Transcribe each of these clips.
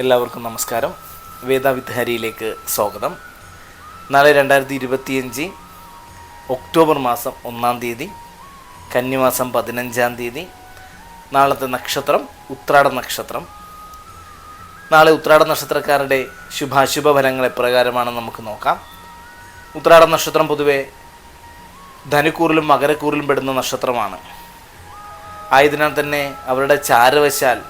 എല്ലാവർക്കും നമസ്കാരം. വേദ വിത്ത് സ്വാഗതം. നാളെ രണ്ടായിരത്തി ഇരുപത്തിയഞ്ച് ഒക്ടോബർ മാസം ഒന്നാം തീയതി കന്നിമാസം പതിനഞ്ചാം തീയതി നാളത്തെ നക്ഷത്രം ഉത്രാട നക്ഷത്രം. നാളെ ഉത്രാട നക്ഷത്രക്കാരുടെ ശുഭാശുഭ ഫലങ്ങൾ എപ്രകാരമാണെന്ന് നമുക്ക് നോക്കാം. ഉത്രാട നക്ഷത്രം പൊതുവെ ധനുക്കൂറിലും മകരക്കൂറിലും പെടുന്ന നക്ഷത്രമാണ്. ആയതിനാൽ തന്നെ അവരുടെ ചാരവശാൽ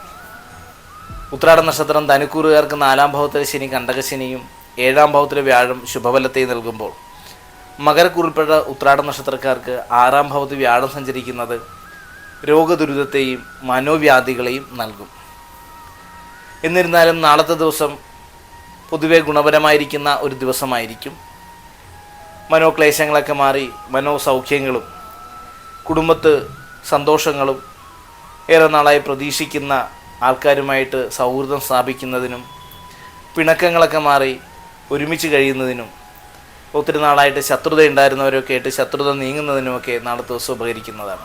ഉത്രാട നക്ഷത്രം ധനുക്കൂറുകാർക്ക് നാലാം ഭാവത്തിലെ ശനി കണ്ടകശനിയും ഏഴാം ഭാവത്തിലെ വ്യാഴം ശുഭഫലത്തെ നൽകുമ്പോൾ. മകരക്കുറിൽപ്പെട്ട ഉത്രാട നക്ഷത്രക്കാർക്ക് ആറാം ഭാവത്തിൽ വ്യാഴം സഞ്ചരിക്കുന്നത് രോഗദുരിതത്തെയും മനോവ്യാധികളെയും നൽകും. എന്നിരുന്നാലും നാളത്തെ ദിവസം പൊതുവെ ഗുണപരമായിരിക്കുന്ന ഒരു ദിവസമായിരിക്കും. മനോക്ലേശങ്ങളൊക്കെ മാറി മനോസൗഖ്യങ്ങളും കുടുംബത്ത് സന്തോഷങ്ങളും ഏറെ നാളായി പ്രതീക്ഷിക്കുന്ന ആൾക്കാരുമായിട്ട് സൗഹൃദം സ്ഥാപിക്കുന്നതിനും പിണക്കങ്ങളൊക്കെ മാറി ഒരുമിച്ച് കഴിയുന്നതിനും ഒത്തിരി നാളായിട്ട് ശത്രുത ഉണ്ടായിരുന്നവരൊക്കെ ആയിട്ട് ശത്രുത നീങ്ങുന്നതിനുമൊക്കെ നാളെ ദിവസം ഉപകരിക്കുന്നതാണ്.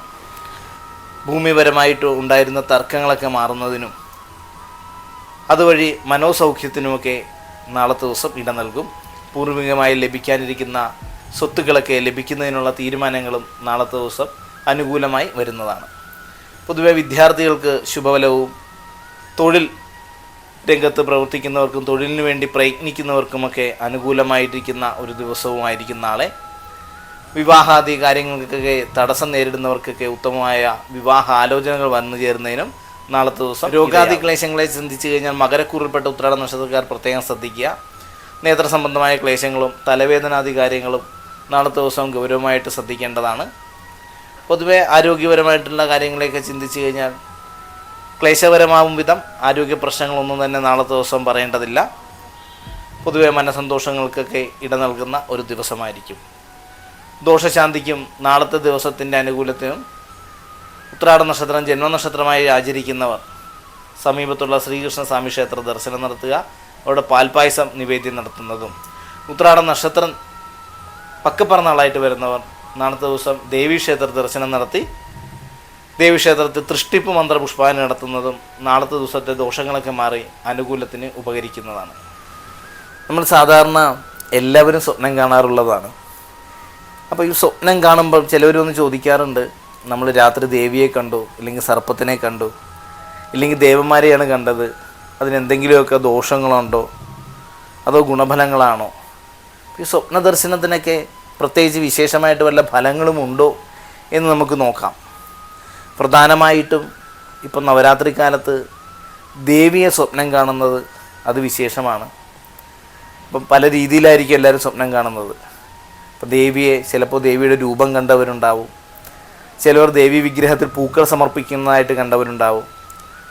ഭൂമിപരമായിട്ട് ഉണ്ടായിരുന്ന തർക്കങ്ങളൊക്കെ മാറുന്നതിനും അതുവഴി മനോസൗഖ്യത്തിനുമൊക്കെ നാളത്തെ ദിവസം ഇട നൽകും. പൂർവികമായി ലഭിക്കാനിരിക്കുന്ന സ്വത്തുക്കളൊക്കെ ലഭിക്കുന്നതിനുള്ള തീരുമാനങ്ങളും നാളത്തെ ദിവസം അനുകൂലമായി വരുന്നതാണ്. പൊതുവെ വിദ്യാർത്ഥികൾക്ക് ശുഭഫലവും തൊഴിൽ രംഗത്ത് പ്രവർത്തിക്കുന്നവർക്കും തൊഴിലിന് വേണ്ടി പ്രയത്നിക്കുന്നവർക്കുമൊക്കെ അനുകൂലമായിരിക്കുന്ന ഒരു ദിവസവുമായിരിക്കും നാളെ. വിവാഹാദി കാര്യങ്ങൾക്കൊക്കെ തടസ്സം നേരിടുന്നവർക്കൊക്കെ ഉത്തമമായ വിവാഹ ആലോചനകൾ വന്നു ചേരുന്നതിനും നാളത്തെ ദിവസം രോഗാദി ക്ലേശങ്ങളെ ചിന്തിച്ചു കഴിഞ്ഞാൽ മകരക്കൂറിൽപ്പെട്ട ഉത്രാട നക്ഷത്രക്കാർ പ്രത്യേകം ശ്രദ്ധിക്കുക. നേത്ര സംബന്ധമായ ക്ലേശങ്ങളും തലവേദനാദി കാര്യങ്ങളും നാളത്തെ ദിവസം ഗൗരവമായിട്ട് ശ്രദ്ധിക്കേണ്ടതാണ്. പൊതുവെ ആരോഗ്യപരമായിട്ടുള്ള കാര്യങ്ങളെയൊക്കെ ചിന്തിച്ചു കഴിഞ്ഞാൽ ക്ലേശപരമാവും വിധം ആരോഗ്യ പ്രശ്നങ്ങളൊന്നും തന്നെ നാളത്തെ ദിവസം പറയേണ്ടതില്ല. പൊതുവെ മനസന്തോഷങ്ങൾക്കൊക്കെ ഇട നൽകുന്ന ഒരു ദിവസമായിരിക്കും. ദോഷശാന്തിക്കും നാളത്തെ ദിവസത്തിന്റെ അനുകൂലത്തിനും ഉത്രാട നക്ഷത്രം ജന്മനക്ഷത്രമായി ആചരിക്കുന്നവർ സമീപത്തുള്ള ശ്രീകൃഷ്ണ സ്വാമി ക്ഷേത്ര ദർശനം നടത്തുക അവിടെ പാൽപായസം നിവേദ്യം നടത്തുന്നതും. ഉത്രാട നക്ഷത്രം പക്കപ്പറന്നാളായിട്ട് വരുന്നവർ നാളത്തെ ദിവസം ദേവീക്ഷേത്ര ദർശനം നടത്തി ദേവീക്ഷേത്രത്തിൽ തൃഷ്ടിപ്പ് മന്ത്രപുഷ്പാനം നടത്തുന്നതും നാളത്തെ ദിവസത്തെ ദോഷങ്ങളൊക്കെ മാറി അനുകൂലത്തിന് ഉപകരിക്കുന്നതാണ്. നമ്മൾ സാധാരണ എല്ലാവരും സ്വപ്നം കാണാറുള്ളതാണ്. അപ്പോൾ ഈ സ്വപ്നം കാണുമ്പോൾ ചിലവരൊന്ന് ചോദിക്കാറുണ്ട് നമ്മൾ രാത്രി ദേവിയെ കണ്ടു ഇല്ലെങ്കിൽ സർപ്പത്തിനെ കണ്ടു ഇല്ലെങ്കിൽ ദേവന്മാരെയാണ് കണ്ടത് അതിനെന്തെങ്കിലുമൊക്കെ ദോഷങ്ങളുണ്ടോ അതോ ഗുണഫലങ്ങളാണോ? ഈ സ്വപ്ന ദർശനത്തിനൊക്കെ പ്രത്യേകിച്ച് വിശേഷമായിട്ട് വല്ല ഫലങ്ങളും ഉണ്ടോ എന്ന് നമുക്ക് നോക്കാം. പ്രധാനമായിട്ടും ഇപ്പം നവരാത്രി കാലത്ത് ദേവിയെ സ്വപ്നം കാണുന്നത് അത് വിശേഷമാണ്. ഇപ്പം പല രീതിയിലായിരിക്കും എല്ലാവരും സ്വപ്നം കാണുന്നത്. ഇപ്പം ദേവിയെ ചിലപ്പോൾ ദേവിയുടെ രൂപം കണ്ടവരുണ്ടാവും. ചിലവർ ദേവി വിഗ്രഹത്തിൽ പൂക്കൾ സമർപ്പിക്കുന്നതായിട്ട് കണ്ടവരുണ്ടാവും.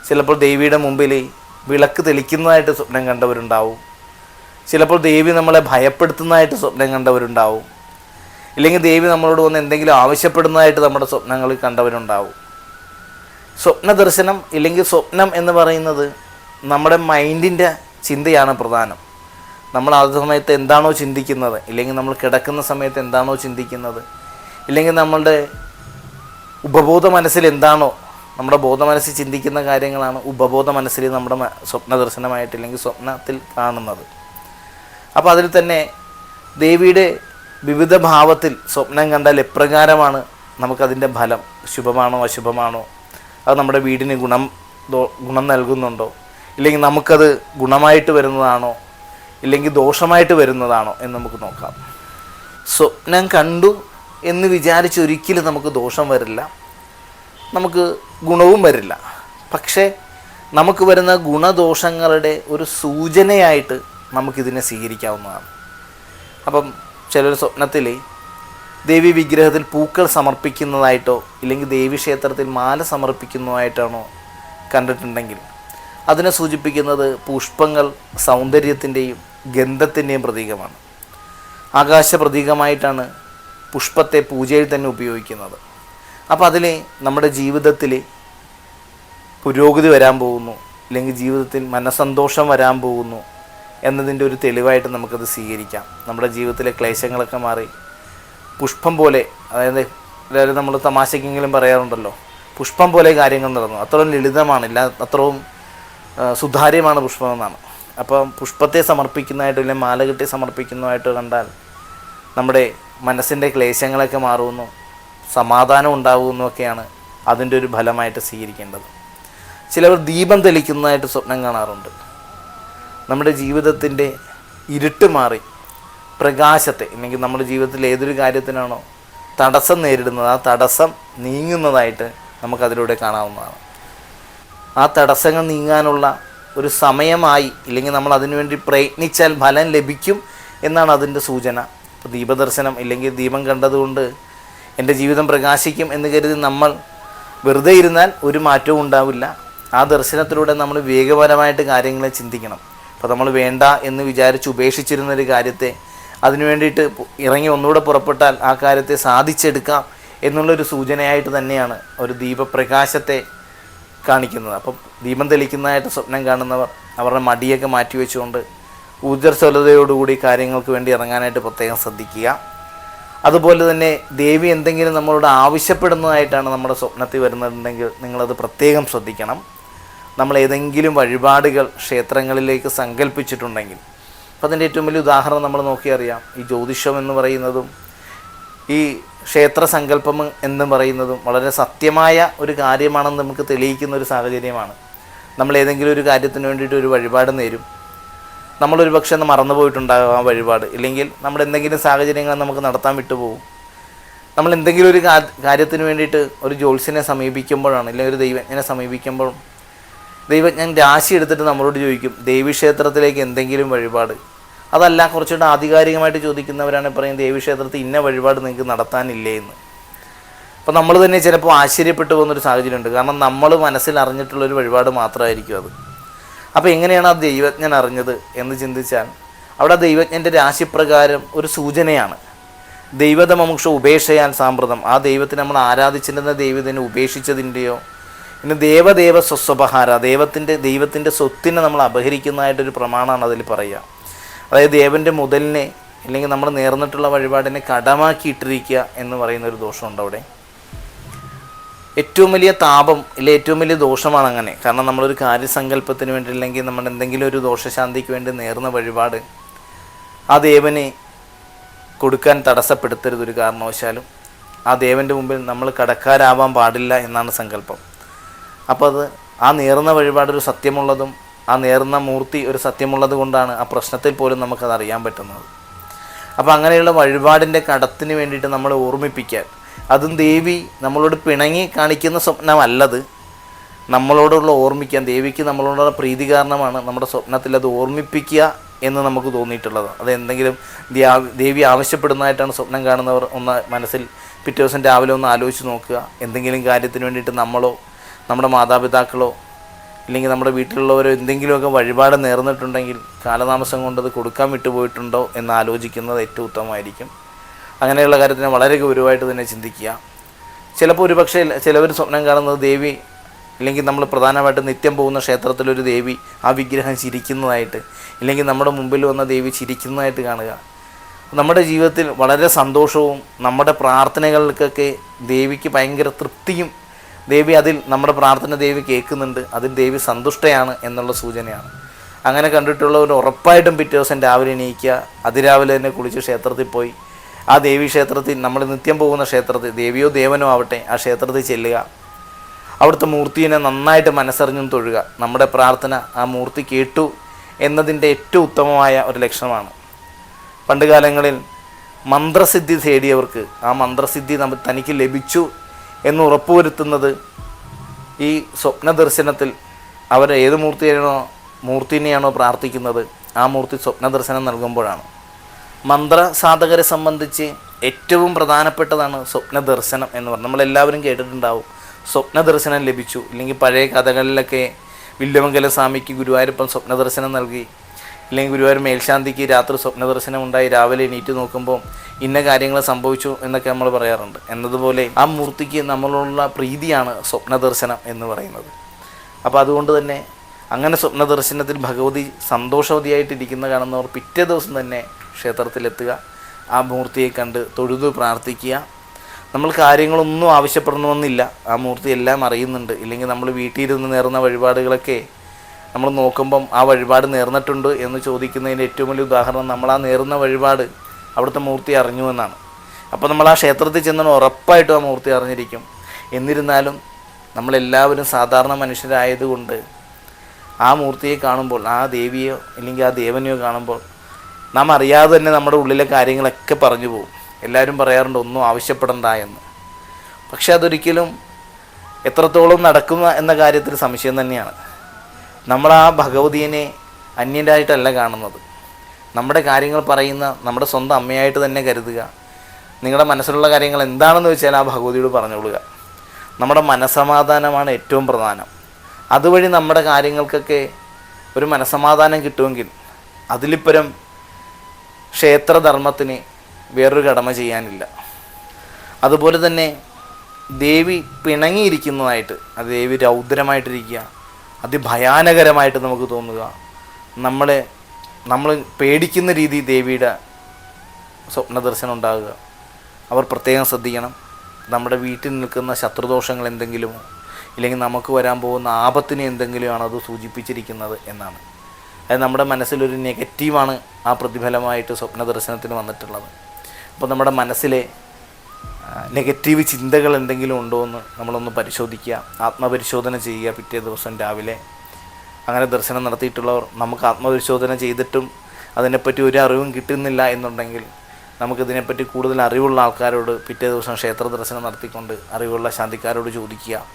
ചിലപ്പോൾ ദേവിയുടെ മുമ്പിൽ വിളക്ക് തെളിക്കുന്നതായിട്ട് സ്വപ്നം കണ്ടവരുണ്ടാവും. ചിലപ്പോൾ ദേവി നമ്മളെ ഭയപ്പെടുത്തുന്നതായിട്ട് സ്വപ്നം കണ്ടവരുണ്ടാവും. ഇല്ലെങ്കിൽ ദേവി നമ്മളോട് വന്ന് എന്തെങ്കിലും ആവശ്യപ്പെടുന്നതായിട്ട് നമ്മുടെ സ്വപ്നങ്ങളിൽ കണ്ടവരുണ്ടാവും. സ്വപ്ന ദർശനം ഇല്ലെങ്കിൽ സ്വപ്നം എന്ന് പറയുന്നത് നമ്മുടെ മൈൻഡിന്റെ ചിന്തയാണ് പ്രധാനം. നമ്മൾ ആ സമയത്ത് എന്താണോ ചിന്തിക്കുന്നത് ഇല്ലെങ്കിൽ നമ്മൾ കിടക്കുന്ന സമയത്ത് എന്താണോ ചിന്തിക്കുന്നത് ഇല്ലെങ്കിൽ നമ്മളുടെ ഉപബോധ മനസ്സിൽ എന്താണോ നമ്മുടെ ബോധ മനസ്സിൽ ചിന്തിക്കുന്ന കാര്യങ്ങളാണ് ഉപബോധ മനസ്സിൽ നമ്മുടെ സ്വപ്ന ദർശനമായിട്ട് ഇല്ലെങ്കിൽ സ്വപ്നത്തിൽ കാണുന്നത്. അപ്പോൾ അതിൽ തന്നെ ദേവിയുടെ വിവിധ ഭാവത്തിൽ സ്വപ്നം കണ്ടാൽ എപ്രകാരമാണ് നമുക്കതിന്റെ ഫലം ശുഭമാണോ അശുഭമാണോ അത് നമ്മുടെ വീടിന് ഗുണം ഗുണം നൽകുന്നുണ്ടോ? ഇല്ലെങ്കിൽ നമുക്കത് ഗുണമായിട്ട് വരുന്നതാണോ? ഇല്ലെങ്കിൽ ദോഷമായിട്ട് വരുന്നതാണോ എന്ന് നമുക്ക് നോക്കാം. സ്വപ്നം കണ്ടു എന്ന് വിചാരിച്ച് ഒരിക്കലും നമുക്ക് ദോഷം വരില്ല. നമുക്ക് ഗുണവും വരില്ല. പക്ഷേ നമുക്ക് വരുന്ന ഗുണദോഷങ്ങളുടെ ഒരു സൂചനയായിട്ട് നമുക്കിതിനെ സ്വീകരിക്കാവുന്നതാണ്. അപ്പം ചിലർ സ്വപ്നത്തിൽ ദേവി വിഗ്രഹത്തിൽ പൂക്കൾ സമർപ്പിക്കുന്നതായിട്ടോ ഇല്ലെങ്കിൽ ദേവി ക്ഷേത്രത്തിൽ മാല സമർപ്പിക്കുന്നതായിട്ടാണോ കണ്ടിട്ടുണ്ടെങ്കിൽ അതിനെ സൂചിപ്പിക്കുന്നത് പുഷ്പങ്ങൾ സൗന്ദര്യത്തിന്റെയും ഗന്ധത്തിന്റെയും പ്രതീകമാണ്. ആകാശ പ്രതീകമായിട്ടാണ് പുഷ്പത്തെ പൂജയിൽ തന്നെ ഉപയോഗിക്കുന്നത്. അപ്പോൾ അതിൽ നമ്മുടെ ജീവിതത്തിൽ പുരോഗതി വരാൻ പോകുന്നു അല്ലെങ്കിൽ ജീവിതത്തിൽ മനസ്സന്തോഷം വരാൻ പോകുന്നു എന്നതിന്റെ ഒരു തെളിവായിട്ട് നമുക്കത് സ്വീകരിക്കാം. നമ്മുടെ ജീവിതത്തിലെ ക്ലേശങ്ങളൊക്കെ മാറി പുഷ്പം പോലെ അതായത് എല്ലാവരും നമ്മൾ തമാശക്കെങ്കിലും പറയാറുണ്ടല്ലോ പുഷ്പം പോലെ കാര്യങ്ങൾ നടന്നു. അത്രയും ലളിതമാണ് ഇല്ല അത്രയും സുതാര്യമാണ് പുഷ്പം എന്നാണ്. അപ്പം പുഷ്പത്തെ സമർപ്പിക്കുന്നതായിട്ട് അല്ലെങ്കിൽ മാല കെട്ടി സമർപ്പിക്കുന്നതായിട്ട് കണ്ടാൽ നമ്മുടെ മനസ്സിന്റെ ക്ലേശങ്ങളൊക്കെ മാറുമെന്നു സമാധാനം ഉണ്ടാവുമെന്നൊക്കെയാണ് അതിന്റെ ഒരു ഫലമായിട്ട് സ്വീകരിക്കേണ്ടത്. ചിലവർ ദീപം തെളിക്കുന്നതായിട്ട് സ്വപ്നം കാണാറുണ്ട്. നമ്മുടെ ജീവിതത്തിന്റെ ഇരുട്ട് മാറി പ്രകാശത്തെ അല്ലെങ്കിൽ നമ്മുടെ ജീവിതത്തിൽ ഏതൊരു കാര്യത്തിനാണോ തടസ്സം നേരിടുന്നത് ആ തടസ്സം നീങ്ങുന്നതായിട്ട് നമുക്കതിലൂടെ കാണാവുന്നതാണ്. ആ തടസ്സങ്ങൾ നീങ്ങാനുള്ള ഒരു സമയമായി ഇല്ലെങ്കിൽ നമ്മൾ അതിനുവേണ്ടി പ്രയത്നിച്ചാൽ ഫലം ലഭിക്കും എന്നാണ് അതിന്റെ സൂചന. ഇപ്പോൾ ദീപദർശനം ഇല്ലെങ്കിൽ ദീപം കണ്ടതുകൊണ്ട് എന്റെ ജീവിതം പ്രകാശിക്കും എന്ന് കരുതി നമ്മൾ വെറുതെ ഇരുന്നാൽ ഒരു മാറ്റവും ഉണ്ടാവില്ല. ആ ദർശനത്തിലൂടെ നമ്മൾ വേഗപരമായിട്ട് കാര്യങ്ങളെ ചിന്തിക്കണം. അപ്പോൾ നമ്മൾ വേണ്ട എന്ന് വിചാരിച്ച് ഉപേക്ഷിച്ചിരുന്ന ഒരു കാര്യത്തെ അതിനു വേണ്ടിയിട്ട് ഇറങ്ങി ഒന്നുകൂടെ പുറപ്പെട്ടാൽ ആ കാര്യത്തെ സാധിച്ചെടുക്കാം എന്നുള്ളൊരു സൂചനയായിട്ട് തന്നെയാണ് ഒരു ദീപപ്രകാശത്തെ കാണിക്കുന്നത്. അപ്പം ദീപം തെളിക്കുന്നതായിട്ട് സ്വപ്നം കാണുന്നവർ അവരുടെ മടിയൊക്കെ മാറ്റി വെച്ചുകൊണ്ട് ഊർജസ്വലതയോടുകൂടി കാര്യങ്ങൾക്ക് വേണ്ടി ഇറങ്ങാനായിട്ട് പ്രത്യേകം ശ്രദ്ധിക്കുക. അതുപോലെ തന്നെ ദേവി എന്തെങ്കിലും നമ്മളോട് ആവശ്യപ്പെടുന്നതായിട്ടാണ് നമ്മുടെ സ്വപ്നത്തിൽ വരുന്നുണ്ടെങ്കിൽ നിങ്ങളത് പ്രത്യേകം ശ്രദ്ധിക്കണം. നമ്മൾ ഏതെങ്കിലും വഴിപാടുകൾ ക്ഷേത്രങ്ങളിലേക്ക് സങ്കല്പിച്ചിട്ടുണ്ടെങ്കിൽ അപ്പോൾ അതിന്റെ ഏറ്റവും വലിയ ഉദാഹരണം നമ്മൾ നോക്കിയറിയാം ഈ ജ്യോതിഷം എന്ന് പറയുന്നതും ഈ ക്ഷേത്ര സങ്കല്പം എന്ന് പറയുന്നതും വളരെ സത്യമായ ഒരു കാര്യമാണെന്ന് നമുക്ക് തെളിയിക്കുന്ന ഒരു സാഹചര്യമാണ്. നമ്മൾ ഏതെങ്കിലും ഒരു കാര്യത്തിന് വേണ്ടിയിട്ട് ഒരു വഴിപാട് നേരും. നമ്മളൊരു പക്ഷേ ഒന്ന് മറന്നു പോയിട്ടുണ്ടാകും ആ വഴിപാട്. ഇല്ലെങ്കിൽ നമ്മൾ എന്തെങ്കിലും സാഹചര്യങ്ങൾ നമുക്ക് നടത്താൻ വിട്ടുപോകും. നമ്മൾ എന്തെങ്കിലും ഒരു കാര്യത്തിന് വേണ്ടിയിട്ട് ഒരു ജ്യോത്സ്യനെ സമീപിക്കുമ്പോഴാണ് അല്ലെങ്കിൽ ഒരു ദൈവജ്ഞനെ സമീപിക്കുമ്പോഴും ദൈവജ്ഞൻ രാശി എടുത്തിട്ട് നമ്മളോട് ചോദിക്കും ദേവീക്ഷേത്രത്തിലേക്ക് എന്തെങ്കിലും വഴിപാട്? അതല്ല കുറച്ചുകൂടെ ആധികാരികമായിട്ട് ചോദിക്കുന്നവരാണ് പറയുന്നത് ദേവീക്ഷേത്രത്തിൽ ഇന്ന വഴിപാട് നിങ്ങൾക്ക് നടത്താനില്ലേ എന്ന്. അപ്പോൾ നമ്മൾ തന്നെ ചിലപ്പോൾ ആശ്ചര്യപ്പെട്ടു പോകുന്നൊരു സാഹചര്യമുണ്ട്. കാരണം നമ്മൾ മനസ്സിൽ അറിഞ്ഞിട്ടുള്ളൊരു വഴിപാട് മാത്രമായിരിക്കും അത്. അപ്പോൾ എങ്ങനെയാണ് ആ ദൈവജ്ഞൻ അറിഞ്ഞത് എന്ന് ചിന്തിച്ചാൽ അവിടെ ദൈവജ്ഞന്റെ രാശിപ്രകാരം ഒരു സൂചനയാണ്. ദൈവത മമുക്ഷ ഉപേക്ഷയാൻ സാമ്പ്രതം. ആ ദൈവത്തിനെ നമ്മൾ ആരാധിച്ചിരുന്ന ദൈവത്തിനെ ഉപേക്ഷിച്ചതിന്റെയോ പിന്നെ ദേവദേവ സ്വസ്വപഹാര ദൈവത്തിന്റെ ദൈവത്തിന്റെ സ്വത്തിനെ നമ്മൾ അപഹരിക്കുന്നതായിട്ടൊരു പ്രമാണമാണ് അതിൽ പറയുക. അതായത് ദേവന്റെ മുതലിനെ അല്ലെങ്കിൽ നമ്മൾ നേർന്നിട്ടുള്ള വഴിപാടിനെ കടമാക്കിയിട്ടിരിക്കുക എന്ന് പറയുന്ന ഒരു ദോഷമുണ്ട് അവിടെ. ഏറ്റവും വലിയ താപം ഇല്ല ഏറ്റവും വലിയ ദോഷമാണ് അങ്ങനെ. കാരണം നമ്മളൊരു കാര്യസങ്കല്പത്തിന് വേണ്ടി അല്ലെങ്കിൽ നമ്മൾ എന്തെങ്കിലും ഒരു ദോഷശാന്തിക്ക് വേണ്ടി നേർന്ന വഴിപാട് ആ ദേവനെ കൊടുക്കാൻ തടസ്സപ്പെടുത്തരുത് ഒരു കാരണവശാലും. ആ ദേവന്റെ മുമ്പിൽ നമ്മൾ കടക്കാരാവാൻ പാടില്ല എന്നാണ് സങ്കല്പം. അപ്പോൾ അത് ആ നേർന്ന വഴിപാടൊരു സത്യമുള്ളതും ആ നേർന്ന മൂർത്തി ഒരു സത്യമുള്ളത് കൊണ്ടാണ് ആ പ്രശ്നത്തിൽ പോലും നമുക്കത് അറിയാൻ പറ്റുന്നത്. അപ്പോൾ അങ്ങനെയുള്ള വഴിപാടിന്റെ കടത്തിന് വേണ്ടിയിട്ട് നമ്മളെ ഓർമ്മിപ്പിക്കാൻ അതും ദേവി നമ്മളോട് പിണങ്ങി കാണിക്കുന്ന സ്വപ്നമല്ലത്. നമ്മളോടുള്ള ഓർമ്മിക്കാൻ ദേവിക്ക് നമ്മളോടുള്ള പ്രീതി കാരണമാണ് നമ്മുടെ സ്വപ്നത്തിൽ അത് ഓർമ്മിപ്പിക്കുക എന്ന് നമുക്ക് തോന്നിയിട്ടുള്ളത്. അത് എന്തെങ്കിലും ദേവി ആവശ്യപ്പെടുന്നതായിട്ടാണ് സ്വപ്നം കാണുന്നവർ ഒന്ന് മനസ്സിൽ പിറ്റേ ദിവസം രാവിലെ ഒന്ന് ആലോചിച്ച് നോക്കുക. എന്തെങ്കിലും കാര്യത്തിന് വേണ്ടിയിട്ട് നമ്മളോ നമ്മുടെ മാതാപിതാക്കളോ ഇല്ലെങ്കിൽ നമ്മുടെ വീട്ടിലുള്ളവരോ എന്തെങ്കിലുമൊക്കെ വഴിപാട് നേർന്നിട്ടുണ്ടെങ്കിൽ കാലതാമസം കൊണ്ടത് കൊടുക്കാൻ വിട്ടുപോയിട്ടുണ്ടോ എന്ന് ആലോചിക്കുന്നത് ഏറ്റവും ഉത്തമമായിരിക്കും. അങ്ങനെയുള്ള കാര്യത്തിന് വളരെ ഗൗരവമായിട്ട് തന്നെ ചിന്തിക്കുക. ചിലപ്പോൾ ഒരു പക്ഷേ ചിലവർ സ്വപ്നം കാണുന്നത് ദേവി ഇല്ലെങ്കിൽ നമ്മൾ പ്രധാനമായിട്ട് നിത്യം പോകുന്ന ക്ഷേത്രത്തിലൊരു ദേവി ആ വിഗ്രഹം ചിരിക്കുന്നതായിട്ട് ഇല്ലെങ്കിൽ നമ്മുടെ മുമ്പിൽ വന്ന ദേവി ചിരിക്കുന്നതായിട്ട് കാണുക. നമ്മുടെ ജീവിതത്തിൽ വളരെ സന്തോഷവും നമ്മുടെ പ്രാർത്ഥനകൾക്കൊക്കെ ദേവിക്ക് ഭയങ്കര തൃപ്തിയും ദേവി അതിൽ നമ്മുടെ പ്രാർത്ഥന ദേവി കേൾക്കുന്നുണ്ട് അതിൽ ദേവി സന്തുഷ്ടയാണ് എന്നുള്ള സൂചനയാണ്. അങ്ങനെ കണ്ടിട്ടുള്ളവർ ഉറപ്പായിട്ടും പിറ്റേ ദിവസം രാവിലെ എണീക്കുക അതിരാവിലെ തന്നെ കുളിച്ച് ക്ഷേത്രത്തിൽ പോയി. ആ ദേവി ക്ഷേത്രത്തിൽ നമ്മൾ നിത്യം പോകുന്ന ക്ഷേത്രത്തിൽ ദേവിയോ ദേവനോ ആവട്ടെ ആ ക്ഷേത്രത്തിൽ ചെല്ലുക. അവിടുത്തെ മൂർത്തിനെ നന്നായിട്ട് മനസ്സറിഞ്ഞും തൊഴുക. നമ്മുടെ പ്രാർത്ഥന ആ മൂർത്തി കേട്ടു എന്നതിന്റെ ഏറ്റവും ഉത്തമമായ ഒരു ലക്ഷണമാണ്. പണ്ടുകാലങ്ങളിൽ മന്ത്രസിദ്ധി തേടിയവർക്ക് ആ മന്ത്രസിദ്ധി തനിക്ക് ലഭിച്ചു എന്ന് ഉറപ്പുവരുത്തുന്നത് ഈ സ്വപ്ന ദർശനത്തിൽ അവർ ഏത് മൂർത്തിയാണോ മൂർത്തിനെയാണോ പ്രാർത്ഥിക്കുന്നത് ആ മൂർത്തി സ്വപ്ന ദർശനം നൽകുമ്പോഴാണ്. മന്ത്ര സാധകരെ സംബന്ധിച്ച് ഏറ്റവും പ്രധാനപ്പെട്ടതാണ് സ്വപ്ന ദർശനം എന്ന് പറഞ്ഞാൽ. നമ്മളെല്ലാവരും കേട്ടിട്ടുണ്ടാവും സ്വപ്ന ദർശനം ലഭിച്ചു. ഇല്ലെങ്കിൽ പഴയ കഥകളിലൊക്കെ വില്യമംഗല സ്വാമിക്ക് ഗുരുവായൂരപ്പൻ സ്വപ്ന ദർശനം നൽകി. ഇല്ലെങ്കിൽ ഗുരുവായൂർ മേൽശാന്തിക്ക് രാത്രി സ്വപ്നദർശനം ഉണ്ടായി രാവിലെ എണീറ്റ് നോക്കുമ്പോൾ ഇന്ന കാര്യങ്ങൾ സംഭവിച്ചു എന്നൊക്കെ നമ്മൾ പറയാറുണ്ട്. എന്നതുപോലെ ആ മൂർത്തിക്ക് നമ്മളോടുള്ള പ്രീതിയാണ് സ്വപ്നദർശനം എന്ന് പറയുന്നത്. അപ്പോൾ അതുകൊണ്ട് തന്നെ അങ്ങനെ സ്വപ്നദർശനത്തിൽ ഭഗവതി സന്തോഷവതിയായിട്ടിരിക്കുന്ന കാണുന്നവർ പിറ്റേ ദിവസം തന്നെ ക്ഷേത്രത്തിലെത്തുക ആ മൂർത്തിയെ കണ്ട് തൊഴുതു പ്രാർത്ഥിക്കുക. നമ്മൾ കാര്യങ്ങളൊന്നും ആവശ്യപ്പെടണമെന്നില്ല. ആ മൂർത്തി എല്ലാം അറിയുന്നുണ്ട്. ഇല്ലെങ്കിൽ നമ്മൾ വീട്ടിലിരുന്ന് നേർന്ന വഴിപാടുകളൊക്കെ നമ്മൾ നോക്കുമ്പം ആ വഴിപാട് നേർന്നിട്ടുണ്ട് എന്ന് ചോദിക്കുന്നതിന്റെ ഏറ്റവും വലിയ ഉദാഹരണം നമ്മൾ ആ നേർന്ന വഴിപാട് അവിടുത്തെ മൂർത്തി അറിഞ്ഞു എന്നാണ്. അപ്പോൾ നമ്മൾ ആ ക്ഷേത്രത്തിൽ ചെന്നാൽ ഉറപ്പായിട്ടും ആ മൂർത്തി അറിഞ്ഞിരിക്കും. എന്നിരുന്നാലും നമ്മളെല്ലാവരും സാധാരണ മനുഷ്യരായതുകൊണ്ട് ആ മൂർത്തിയെ കാണുമ്പോൾ ആ ദേവിയോ അല്ലെങ്കിൽ ആ ദേവനെയോ കാണുമ്പോൾ നാം അറിയാതെ തന്നെ നമ്മുടെ ഉള്ളിലെ കാര്യങ്ങളൊക്കെ പറഞ്ഞു പോകും. എല്ലാവരും പറയാറുണ്ട് ഒന്നും ആവശ്യപ്പെടണ്ട എന്ന്. പക്ഷെ അതൊരിക്കലും എത്രത്തോളം നടക്കുന്ന എന്ന കാര്യത്തിൽ സംശയം തന്നെയാണ്. നമ്മൾ ആ ഭഗവതിയെ അന്യരായിട്ടല്ല കാണുന്നത്. നമ്മുടെ കാര്യങ്ങൾ പറയുന്ന നമ്മുടെ സ്വന്തം അമ്മയായിട്ട് തന്നെ കരുതുക. നിങ്ങളുടെ മനസ്സിലുള്ള കാര്യങ്ങൾ എന്താണെന്ന് വെച്ചാൽ ആ ഭഗവതിയോട് പറഞ്ഞുകൊള്ളുക നമ്മുടെ മനസമാധാനമാണ് ഏറ്റവും പ്രധാനം. അതുവഴി നമ്മുടെ കാര്യങ്ങൾക്കൊക്കെ ഒരു മനസമാധാനം കിട്ടുമെങ്കിൽ അതിലിപ്പുരം ക്ഷേത്രധർമ്മത്തിന് വേറൊരു കടമ ചെയ്യാനില്ല. അതുപോലെ തന്നെ ദേവി പിണങ്ങിയിരിക്കുന്നതായിട്ട് ആ ദേവി രൗദ്രമായിട്ടിരിക്കുക അതിഭയാനകരമായിട്ട് നമുക്ക് തോന്നുക. നമ്മളെ നമ്മൾ പേടിക്കുന്ന രീതി ദേവിയുടെ സ്വപ്ന ദർശനം ഉണ്ടാകുക. അവർ പ്രത്യേകം ശ്രദ്ധിക്കണം. നമ്മുടെ വീട്ടിൽ നിൽക്കുന്ന ശത്രുദോഷങ്ങൾ എന്തെങ്കിലുമോ ഇല്ലെങ്കിൽ നമുക്ക് വരാൻ പോകുന്ന ആപത്തിന് എന്തെങ്കിലും ആണോ അത് സൂചിപ്പിച്ചിരിക്കുന്നത് എന്നാണ്. അതായത് നമ്മുടെ മനസ്സിലൊരു നെഗറ്റീവാണ് ആ പ്രതിഫലമായിട്ട് സ്വപ്ന ദർശനത്തിന് വന്നിട്ടുള്ളത്. അപ്പോൾ നമ്മുടെ മനസ്സിലെ നെഗറ്റീവ് ചിന്തകൾ എന്തെങ്കിലും ഉണ്ടോ എന്ന് നമ്മളൊന്ന് പരിശോധിക്കുക ആത്മപരിശോധന ചെയ്യുക പിറ്റേ ദിവസം രാവിലെ. അങ്ങനെ ദർശനം നടത്തിയിട്ടുള്ളവർ നമുക്ക് ആത്മപരിശോധന ചെയ്തിട്ടും അതിനെപ്പറ്റി ഒരു അറിവും കിട്ടുന്നില്ല എന്നുണ്ടെങ്കിൽ നമുക്കിതിനെപ്പറ്റി കൂടുതൽ അറിവുള്ള ആൾക്കാരോട് പിറ്റേ ദിവസം ക്ഷേത്ര ദർശനം നടത്തിക്കൊണ്ട് അറിവുള്ള ശാന്തിക്കാരോട് ചോദിക്കുക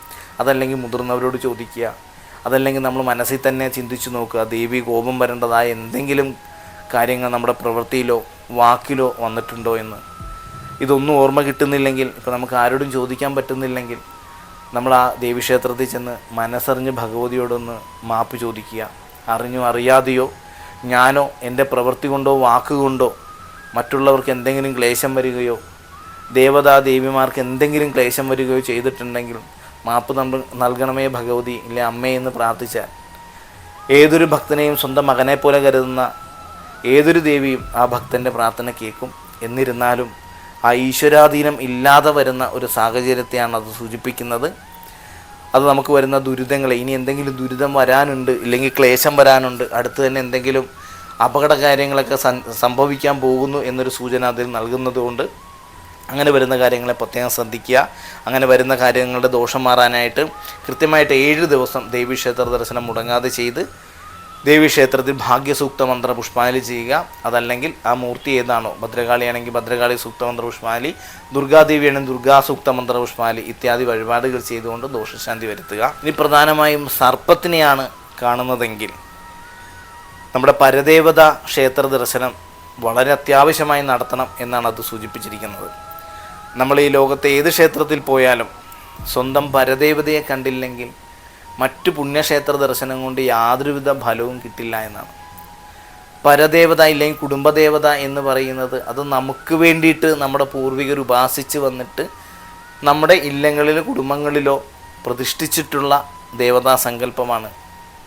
അതല്ലെങ്കിൽ മുതിർന്നവരോട് ചോദിക്കുക അതല്ലെങ്കിൽ നമ്മൾ മനസ്സിൽ തന്നെ ചിന്തിച്ചു നോക്കുക ദേവി കോപം വരേണ്ടതായ എന്തെങ്കിലും കാര്യങ്ങൾ നമ്മുടെ പ്രവൃത്തിയിലോ വാക്കിലോ വന്നിട്ടുണ്ടോ എന്ന്. ഇതൊന്നും ഓർമ്മ കിട്ടുന്നില്ലെങ്കിൽ ഇപ്പോൾ നമുക്ക് ആരോടും ചോദിക്കാൻ പറ്റുന്നില്ലെങ്കിൽ നമ്മൾ ആ ദേവീക്ഷേത്രത്തിൽ ചെന്ന് മനസ്സറിഞ്ഞ് ഭഗവതിയോടൊന്ന് മാപ്പ് ചോദിക്കുക. അറിഞ്ഞോ അറിയാതെയോ ഞാനോ എന്റെ പ്രവൃത്തി കൊണ്ടോ വാക്കുകൊണ്ടോ മറ്റുള്ളവർക്ക് എന്തെങ്കിലും ക്ലേശം വരികയോ ദേവതാ ദേവിമാർക്ക് എന്തെങ്കിലും ക്ലേശം വരികയോ ചെയ്തിട്ടുണ്ടെങ്കിൽ മാപ്പ് നൽകണമേ ഭഗവതി ഇല്ലേ അമ്മേ എന്ന് പ്രാർത്ഥിച്ചാൽ. ഏതൊരു ഭക്തനെയും സ്വന്തം മകനെ പോലെ കരുതുന്ന ഏതൊരു ദേവിയും ആ ഭക്തന്റെ പ്രാർത്ഥന കേൾക്കും. എന്നിരുന്നാലും ആ ഈശ്വരാധീനം ഇല്ലാതെ വരുന്ന ഒരു സാഹചര്യത്തെയാണ് അത് സൂചിപ്പിക്കുന്നത്. അത് നമുക്ക് വരുന്ന ദുരിതങ്ങളെ ഇനി എന്തെങ്കിലും ദുരിതം വരാനുണ്ട് ഇല്ലെങ്കിൽ ക്ലേശം വരാനുണ്ട് അടുത്ത് തന്നെ എന്തെങ്കിലും അപകട കാര്യങ്ങളൊക്കെ സംഭവിക്കാൻ പോകുന്നു എന്നൊരു സൂചന അതിൽ നൽകുന്നതുകൊണ്ട് അങ്ങനെ വരുന്ന കാര്യങ്ങളെ പ്രത്യേകം ശ്രദ്ധിക്കുക. അങ്ങനെ വരുന്ന കാര്യങ്ങളുടെ ദോഷം മാറാനായിട്ട് കൃത്യമായിട്ട് ഏഴ് ദിവസം ദേവീക്ഷേത്ര ദർശനം മുടങ്ങാതെ ചെയ്ത് ദേവീക്ഷേത്രത്തിൽ ഭാഗ്യസൂക്ത മന്ത്ര പുഷ്പാഞ്ജലി ചെയ്യുക. അതല്ലെങ്കിൽ ആ മൂർത്തി ഏതാണോ ഭദ്രകാളിയാണെങ്കിൽ ഭദ്രകാളി സൂക്ത മന്ത്ര പുഷ്പാഞ്ജലി ദുർഗാദേവിയാണെങ്കിൽ ദുർഗാ സൂക്ത മന്ത്ര പുഷ്പാഞ്ജലി ഇത്യാദി വഴിപാടുകൾ ചെയ്തുകൊണ്ട് ദോഷശാന്തി വരുത്തുക. ഇനി പ്രധാനമായും സർപ്പത്തിനെയാണ് കാണുന്നതെങ്കിൽ നമ്മുടെ പരദേവത ക്ഷേത്ര ദർശനം വളരെ അത്യാവശ്യമായി നടത്തണം എന്നാണ് അത് സൂചിപ്പിച്ചിരിക്കുന്നത്. നമ്മൾ ഈ ലോകത്തെ ഏത് ക്ഷേത്രത്തിൽ പോയാലും സ്വന്തം പരദേവതയെ കണ്ടില്ലെങ്കിൽ മറ്റു പുണ്യക്ഷേത്ര ദർശനം കൊണ്ട് യാതൊരുവിധ ഫലവും കിട്ടില്ല എന്നാണ്. പരദേവത ഇല്ലെങ്കിൽ കുടുംബദേവത എന്ന് പറയുന്നത് അത് നമുക്ക് വേണ്ടിയിട്ട് നമ്മുടെ പൂർവികർ ഉപാസിച്ച് വന്നിട്ട് നമ്മുടെ ഇല്ലങ്ങളിലോ കുടുംബങ്ങളിലോ പ്രതിഷ്ഠിച്ചിട്ടുള്ള ദേവതാ സങ്കല്പമാണ്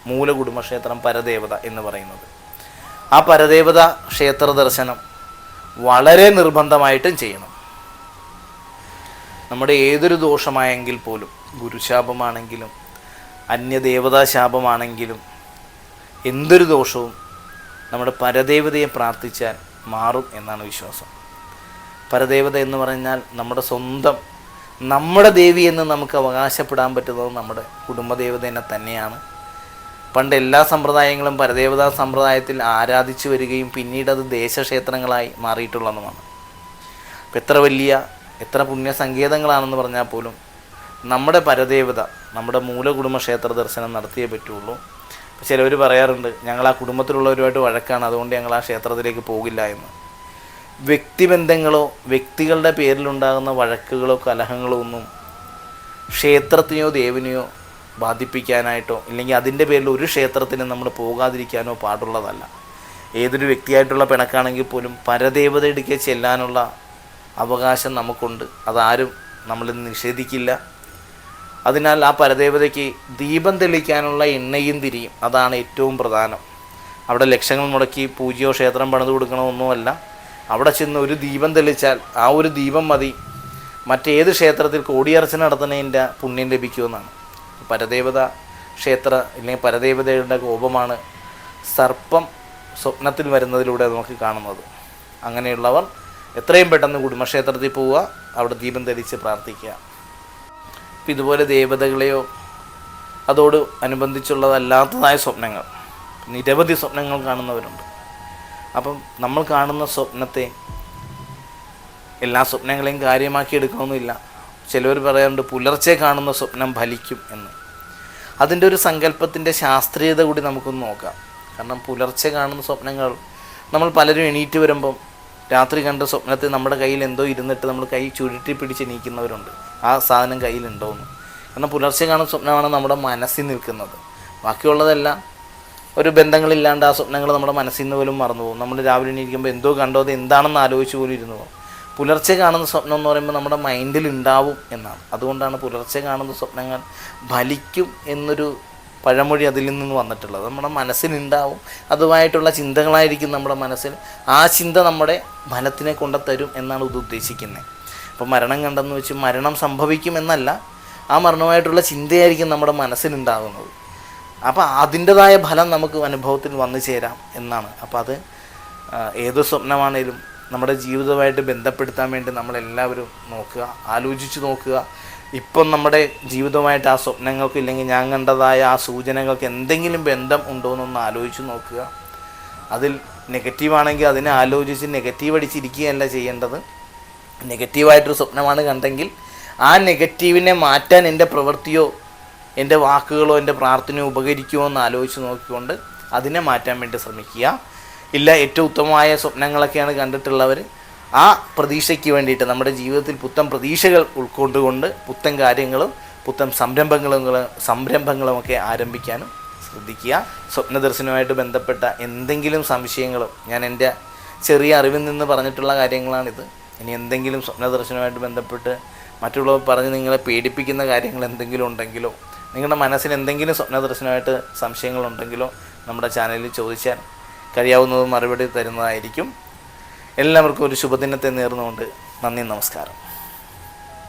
മൂല കുടുംബക്ഷേത്രം പരദേവത എന്ന് പറയുന്നത്. ആ പരദേവത ക്ഷേത്ര ദർശനം വളരെ നിർബന്ധമായിട്ടും ചെയ്യണം. നമ്മുടെ ഏതൊരു ദോഷമായെങ്കിൽ പോലും ഗുരുശാപമാണെങ്കിലും അന്യദേവതാ ശാപമാണെങ്കിലും എന്തൊരു ദോഷവും നമ്മുടെ പരദേവതയെ പ്രാർത്ഥിച്ചാൽ മാറും എന്നാണ് വിശ്വാസം. പരദേവത എന്ന് പറഞ്ഞാൽ നമ്മുടെ സ്വന്തം നമ്മുടെ ദേവി എന്ന് നമുക്ക് അവകാശപ്പെടാൻ പറ്റുന്നത് നമ്മുടെ കുടുംബദേവതനെ തന്നെയാണ്. പണ്ട് എല്ലാ സമ്പ്രദായങ്ങളും പരദേവതാ സമ്പ്രദായത്തിൽ ആരാധിച്ചു വരികയും പിന്നീട് അത് ദേശക്ഷേത്രങ്ങളായി മാറിയിട്ടുള്ളതുമാണ്. എത്ര വലിയ എത്ര പുണ്യസങ്കേതങ്ങളാണെന്ന് പറഞ്ഞാൽ പോലും നമ്മുടെ പരദേവത നമ്മുടെ മൂലകുടുംബ ക്ഷേത്ര ദർശനം നടത്തിയേ പറ്റുള്ളൂ. ചിലവർ പറയാറുണ്ട് ഞങ്ങൾ ആ കുടുംബത്തിലുള്ളവരുമായിട്ട് വഴക്കാണ് അതുകൊണ്ട് ഞങ്ങൾ ആ ക്ഷേത്രത്തിലേക്ക് പോകില്ല എന്ന്. വ്യക്തിബന്ധങ്ങളോ വ്യക്തികളുടെ പേരിലുണ്ടാകുന്ന വഴക്കുകളോ കലഹങ്ങളോ ഒന്നും ക്ഷേത്രത്തിനെയോ ദേവിനെയോ ബാധിപ്പിക്കാനായിട്ടോ ഇല്ലെങ്കിൽ അതിന്റെ പേരിൽ ഒരു ക്ഷേത്രത്തിന് നമ്മൾ പോകാതിരിക്കാനോ പാടുള്ളതല്ല. ഏതൊരു വ്യക്തിയായിട്ടുള്ള പിണക്കാണെങ്കിൽ പോലും പരദേവതയിടയ്ക്ക് ചെല്ലാനുള്ള അവകാശം നമുക്കുണ്ട്. അതാരും നമ്മൾ നിഷേധിക്കില്ല. അതിനാൽ ആ പരദേവതയ്ക്ക് ദീപം തെളിക്കാനുള്ള എണ്ണയും തിരിയും. അതാണ് ഏറ്റവും പ്രധാനം. അവിടെ ലക്ഷങ്ങൾ മുടക്കി പൂജയോ ക്ഷേത്രം പണിത് കൊടുക്കണമൊന്നുമല്ല. അവിടെ ചെന്ന് ഒരു ദീപം തെളിച്ചാൽ ആ ഒരു ദീപം മതി. മറ്റേത് ക്ഷേത്രത്തിൽ കോടിയർച്ചന നടത്തുന്നതിന്റെ പുണ്യം ലഭിക്കുമെന്നാണ്. പരദേവത ക്ഷേത്ര അല്ലെങ്കിൽ പരദേവതയുടെ കോപമാണ് സർപ്പം സ്വപ്നത്തിൽ വരുന്നതിലൂടെ നമുക്ക് കാണുന്നത്. അങ്ങനെയുള്ളവർ എത്രയും പെട്ടെന്ന് കുടുംബക്ഷേത്രത്തിൽ പോവുക അവിടെ ദീപം തെളിച്ച് പ്രാർത്ഥിക്കുക. ഇതുപോലെ ദേവതകളെയോ അതോട് അനുബന്ധിച്ചുള്ളതല്ലാത്തതായ സ്വപ്നങ്ങൾ. നിരവധി സ്വപ്നങ്ങൾ കാണുന്നവരുണ്ട്. അപ്പം നമ്മൾ കാണുന്ന സ്വപ്നത്തെ എല്ലാ സ്വപ്നങ്ങളെയും കാര്യമാക്കി എടുക്കണമെന്നില്ല ചിലവർ പറയാറുണ്ട് പുലർച്ചെ കാണുന്ന സ്വപ്നം ഫലിക്കും എന്ന്. അതിന്റെ ഒരു സങ്കല്പത്തിന്റെ ശാസ്ത്രീയത കൂടി നമുക്കൊന്ന് നോക്കാം. കാരണം പുലർച്ചെ കാണുന്ന സ്വപ്നങ്ങൾ നമ്മൾ പലരും എണീറ്റ് വരുമ്പം രാത്രി കണ്ട സ്വപ്നത്തിൽ നമ്മുടെ കയ്യിൽ എന്തോ ഇരുന്നിട്ട് നമ്മൾ കൈ ചുരുട്ടി പിടിച്ച് നീക്കുന്നവരുണ്ട് ആ സാധനം കയ്യിലുണ്ടോയെന്ന് കാരണം പുലർച്ചെ കാണുന്ന സ്വപ്നമാണ് നമ്മുടെ മനസ്സിൽ നിൽക്കുന്നത്. ബാക്കിയുള്ളതെല്ലാം ഒരു ബന്ധങ്ങളില്ലാണ്ട് ആ സ്വപ്നങ്ങൾ നമ്മുടെ മനസ്സിൽ നിന്ന് പോലും മറന്നു പോകും. നമ്മൾ രാവിലെ എണീക്കുമ്പോൾ എന്തോ കണ്ടോ അത് എന്താണെന്ന് ആലോചിച്ച് പോലും ഇരുന്നു പോകും. പുലർച്ചെ കാണുന്ന സ്വപ്നം എന്ന് പറയുമ്പോൾ നമ്മുടെ മൈൻഡിൽ ഉണ്ടാവും എന്നാണ്. അതുകൊണ്ടാണ് പുലർച്ചെ കാണുന്ന സ്വപ്നങ്ങൾ ഫലിക്കും എന്നൊരു പഴമൊഴി അതിൽ നിന്ന് വന്നിട്ടുള്ളത്. നമ്മുടെ മനസ്സിലുണ്ടാവും അതുമായിട്ടുള്ള ചിന്തകളായിരിക്കും നമ്മുടെ മനസ്സിൽ. ആ ചിന്ത നമ്മുടെ ഫലത്തിനെ കൊണ്ടുത്തരും എന്നാണ് ഇത് ഉദ്ദേശിക്കുന്നത്. അപ്പോൾ മരണം കണ്ടെന്ന് വെച്ച് മരണം സംഭവിക്കും എന്നല്ല ആ മരണമായിട്ടുള്ള ചിന്തയായിരിക്കും നമ്മുടെ മനസ്സിലുണ്ടാകുന്നത് അപ്പോൾ അതിന്റെതായ ഫലം നമുക്ക് അനുഭവത്തിൽ വന്നു ചേരാം എന്നാണ്. അപ്പോൾ അത് ഏത് സ്വപ്നമാണേലും നമ്മുടെ ജീവിതമായിട്ട് ബന്ധപ്പെടുത്താൻ വേണ്ടി നമ്മളെല്ലാവരും നോക്കുക ആലോചിച്ച് നോക്കുക. ഇപ്പം നമ്മുടെ ജീവിതവുമായിട്ട് ആ സ്വപ്നങ്ങൾക്ക് ഇല്ലെങ്കിൽ ഞാൻ കണ്ടതായ ആ സൂചനകൾക്ക് എന്തെങ്കിലും ബന്ധം ഉണ്ടോ എന്നൊന്ന് ആലോചിച്ച് നോക്കുക. അതിൽ നെഗറ്റീവാണെങ്കിൽ അതിനെ ആലോചിച്ച് നെഗറ്റീവ് അടിച്ചിരിക്കുകയല്ല ചെയ്യേണ്ടത്. നെഗറ്റീവായിട്ടൊരു സ്വപ്നമാണ് കണ്ടെങ്കിൽ ആ നെഗറ്റീവിനെ മാറ്റാൻ എന്റെ പ്രവൃത്തിയോ എന്റെ വാക്കുകളോ എന്റെ പ്രാർത്ഥനയോ ഉപകരിക്കുമോ എന്ന് ആലോചിച്ച് നോക്കിക്കൊണ്ട് അതിനെ മാറ്റാൻ വേണ്ടി ശ്രമിക്കുക. ഇല്ല ഏറ്റവും ഉത്തമമായ സ്വപ്നങ്ങളൊക്കെയാണ് കണ്ടിട്ടുള്ളവർ ആ പ്രതീക്ഷയ്ക്ക് വേണ്ടിയിട്ട് നമ്മുടെ ജീവിതത്തിൽ പുത്തൻ പ്രതീക്ഷകൾ ഉൾക്കൊണ്ടുകൊണ്ട് പുത്തൻ കാര്യങ്ങളും പുത്തൻ സംരംഭങ്ങളും സംരംഭങ്ങളും സംരംഭങ്ങളുമൊക്കെ ആരംഭിക്കാനും ശ്രദ്ധിക്കുക. സ്വപ്നദർശനവുമായിട്ട് ബന്ധപ്പെട്ട എന്തെങ്കിലും സംശയങ്ങളും ഞാൻ എന്റെ ചെറിയ അറിവിൽ നിന്ന് പറഞ്ഞിട്ടുള്ള കാര്യങ്ങളാണിത്. ഇനി എന്തെങ്കിലും സ്വപ്നദർശനവുമായിട്ട് ബന്ധപ്പെട്ട് മറ്റുള്ളവർ പറഞ്ഞ് നിങ്ങളെ പേടിപ്പിക്കുന്ന കാര്യങ്ങൾ എന്തെങ്കിലും ഉണ്ടെങ്കിലോ നിങ്ങളുടെ മനസ്സിന് എന്തെങ്കിലും സ്വപ്നദർശനമായിട്ട് സംശയങ്ങളുണ്ടെങ്കിലോ നമ്മുടെ ചാനലിൽ ചോദിച്ചാൽ കഴിയാവുന്നതും മറുപടി തരുന്നതായിരിക്കും. എല്ലാവർക്കും ഒരു ശുഭദിനത്തെ നേർന്നുകൊണ്ട് നന്ദി നമസ്കാരം.